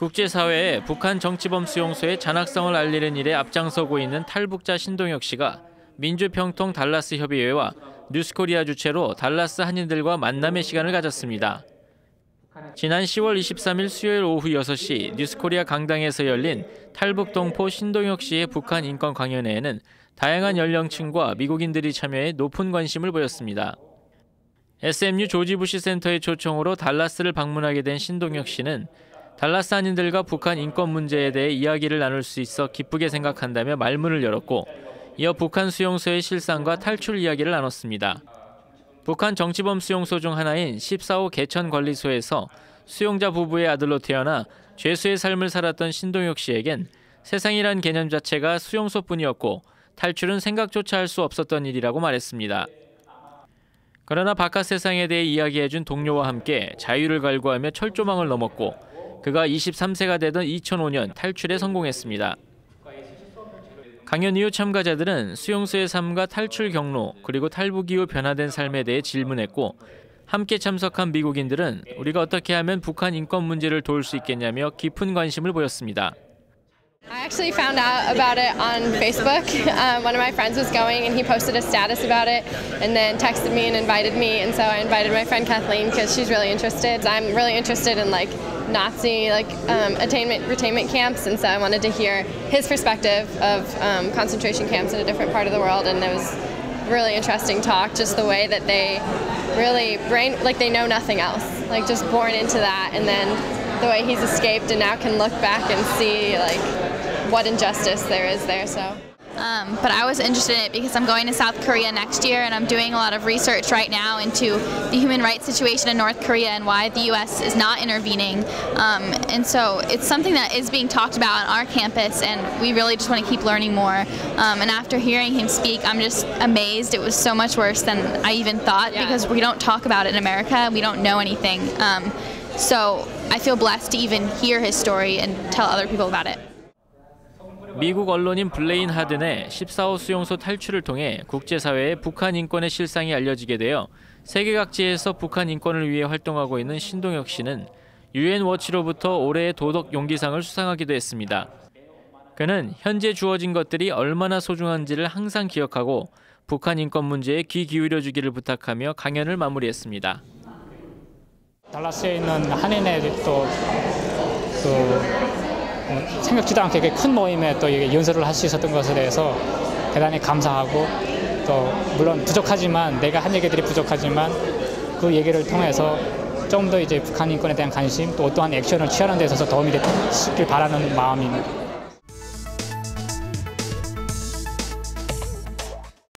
국제사회에 북한 정치범 수용소의 잔악성을 알리는 일에 앞장서고 있는 탈북자 신동혁 씨가 민주평통 달라스 협의회와 뉴스코리아 주최로 달라스 한인들과 만남의 시간을 가졌습니다. 지난 10월 23일 수요일 오후 6시 뉴스코리아 강당에서 열린 탈북 동포 신동혁 씨의 북한 인권 강연회에는 다양한 연령층과 미국인들이 참여해 높은 관심을 보였습니다. SMU 조지 부시 센터의 초청으로 달라스를 방문하게 된 신동혁 씨는 달라스 한인들과 북한 인권 문제에 대해 이야기를 나눌 수 있어 기쁘게 생각한다며 말문을 열었고 이어 북한 수용소의 실상과 탈출 이야기를 나눴습니다. 북한 정치범 수용소 중 하나인 14호 개천관리소에서 수용자 부부의 아들로 태어나 죄수의 삶을 살았던 신동혁 씨에겐 세상이란 개념 자체가 수용소뿐이었고 탈출은 생각조차 할 수 없었던 일이라고 말했습니다. 그러나 바깥 세상에 대해 이야기해준 동료와 함께 자유를 갈구하며 철조망을 넘었고 그가 23세가 되던 2005년 탈출에 성공했습니다. 강연 이후 참가자들은 수용소의 삶과 탈출 경로 그리고 탈북 이후 변화된 삶에 대해 질문했고 함께 참석한 미국인들은 우리가 어떻게 하면 북한 인권 문제를 도울 수 있겠냐며 깊은 관심을 보였습니다. Actually found out about it on Facebook. Um, one of my friends was going and he posted a status about it and then texted me and invited me. And so I invited my friend Kathleen because she's really interested. I'm really interested in like Nazi like um, attainment retainment camps, and so I wanted to hear his perspective of um, concentration camps in a different part of the world. And it was really interesting talk, just the way that they really brain like they know nothing else, like just born into that, and then the way he's escaped and now can look back and see like what injustice there is there. So. Um, but I was interested in it because I'm going to South Korea next year and I'm doing a lot of research right now into the human rights situation in North Korea and why the U.S. is not intervening. Um, and so it's something that is being talked about on our campus and we really just want to keep learning more. Um, and after hearing him speak, I'm just amazed. It was so much worse than I even thought Yeah. because we don't talk about it in America. We don't know anything. Um, so I feel blessed to even hear his story and tell other people about it. 미국 언론인 블레인 하든의 14호 수용소 탈출을 통해 국제사회에 북한 인권의 실상이 알려지게 되어 세계 각지에서 북한 인권을 위해 활동하고 있는 신동혁 씨는 유엔 워치로부터 올해의 도덕 용기상을 수상하기도 했습니다. 그는 현재 주어진 것들이 얼마나 소중한지를 항상 기억하고 북한 인권 문제에 귀 기울여 주기를 부탁하며 강연을 마무리했습니다. 달라스에 있는 한인의 또 그 생각지도 않게 큰 모임에 또 연설을 할 수 있었던 것에 대해서 대단히 감사하고 또 물론 부족하지만 내가 한 얘기들이 부족하지만 그 얘기를 통해서 좀 더 이제 북한 인권에 대한 관심 또 어떠한 액션을 취하는 데 있어서 도움이 됐길 바라는 마음입니다.